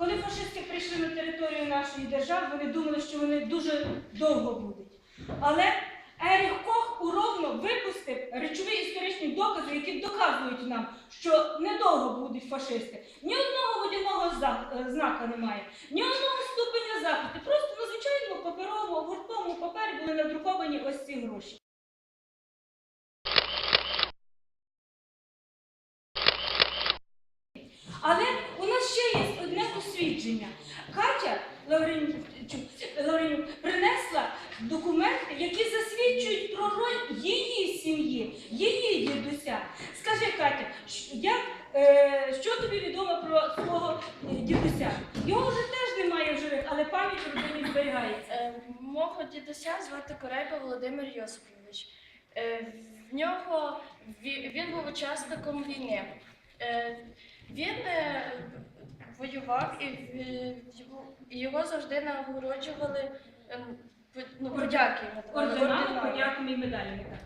Коли фашисти прийшли на територію нашої держави, вони думали, що вони дуже довго будуть. Але Еріх Кох у Ровно випустив речові історичні докази, які доказують нам, що недовго будуть фашисти. Ні одного водяного е, знака немає, ні одного ступеня захисту. Просто на звичайному паперовому гуртовому папері були надруковані ось ці гроші. Але у нас ще є одне посвідчення. Катя Лавренчук Лавренюк принесла документи, які засвідчують про роль її сім'ї, її дідуся. Скажи, Катя, як, е, що тобі відомо про свого е, дідуся? Його вже теж немає в живих, але пам'ять родині зберігається. Е, Мого дідуся звати Корейба Володимир Йосипович. Е, В нього він був учасником війни. Е, Він е, воював і його- завжди нагороджували е, ну, подяки. Орденами, подяками і медалями.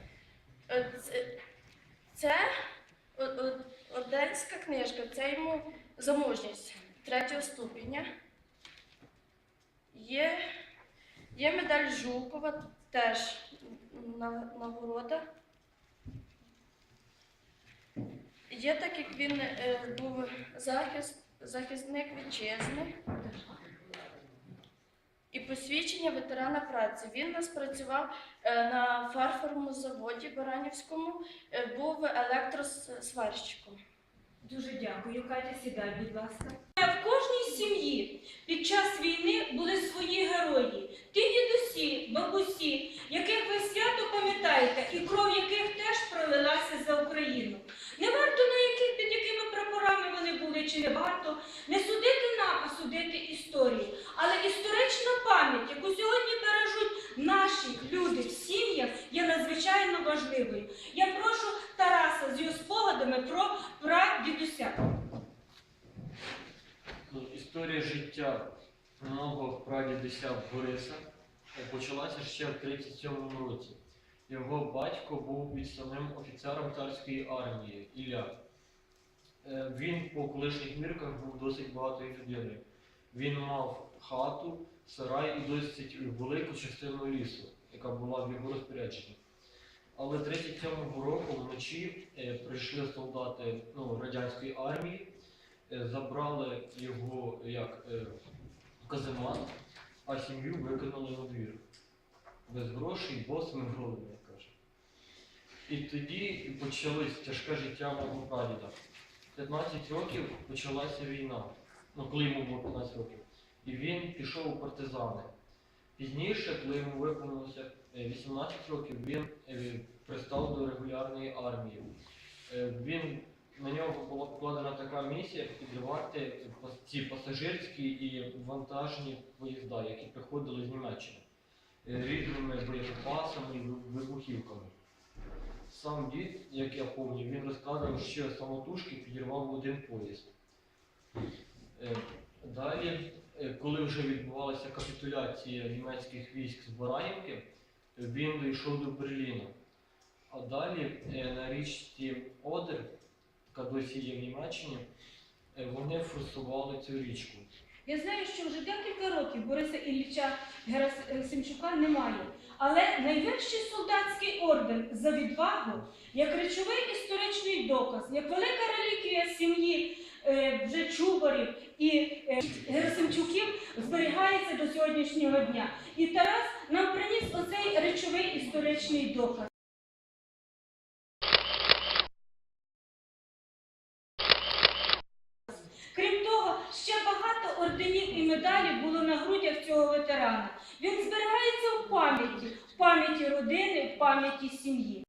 Е, Це, орденська книжка, це йому за мужність третього ступеня. Є, є медаль Жукова, теж нагорода. Є так, як він е, був захист, захисник вітчизни і посвідчення ветерана праці. Він нас працював е, на фарфоровому заводі Баранівському, е, був електросварщиком. Дуже дякую, Катя, сідай, будь ласка. В кожній сім'ї під час війни були свої герої. Ті дідусі, бабусі, яких ви свято пам'ятаєте, і кров яких теж пролилася за Україну. Не варто на яких під якими прапорами вони були, чи не варто не судити нам, а судити історію. Але історична пам'ять, яку сьогодні бережуть наші люди в сім'ях, є важливою. Я прошу Тараса з його спогадами про прадідуся. Ну, Історія життя мого прадідуся Бориса почалася ще в 37-му році. Його батько був відставним офіцером царської армії Ілля. Е, Він по колишніх мірках був досить багатою людиною. Він мав хату, сарай і досить велику частину лісу, яка була в його розпорядженні. Але 37-го року вночі е, прийшли солдати ну, радянської армії е, забрали його як е, каземат, а сім'ю викинули на двір. Без грошей, босими голими, як каже. І тоді почалось тяжке життя мого прадіда. 15 років почалася війна, ну коли йому було 15 років. І він пішов у партизани. Пізніше, коли йому виповнилося е, 18 років, він е, пристав до регулярної армії. Е, Він на нього була покладена така місія підривати ці пасажирські і вантажні поїзда, які приходили з Німеччини е, різними боєприпасами і вибухівками. Сам дід, як я пам'ятаю, він розказував, що самотужки підірвав один поїзд. Далі, е, коли вже відбувалася капітуляція німецьких військ з Баранівки, е, він дійшов до Берліна. А далі е, на річці Одер, яка досі є в Німеччині, е, вони форсували цю річку. Я знаю, що вже декілька років Бориса Ілліча Герасимчука немає. Але найвищий солдатський орден за відвагу, як речовий історичний доказ, як велика реліквія сім'ї вже Чубарів і е, Герасимчуків зберігається до сьогоднішнього дня. І Тарас нам приніс оцей речовий історичний доказ. Крім того, ще багато орденів і медалей було на грудях цього ветерана. Він зберігається в пам'яті, в пам'яті родини, в пам'яті сім'ї.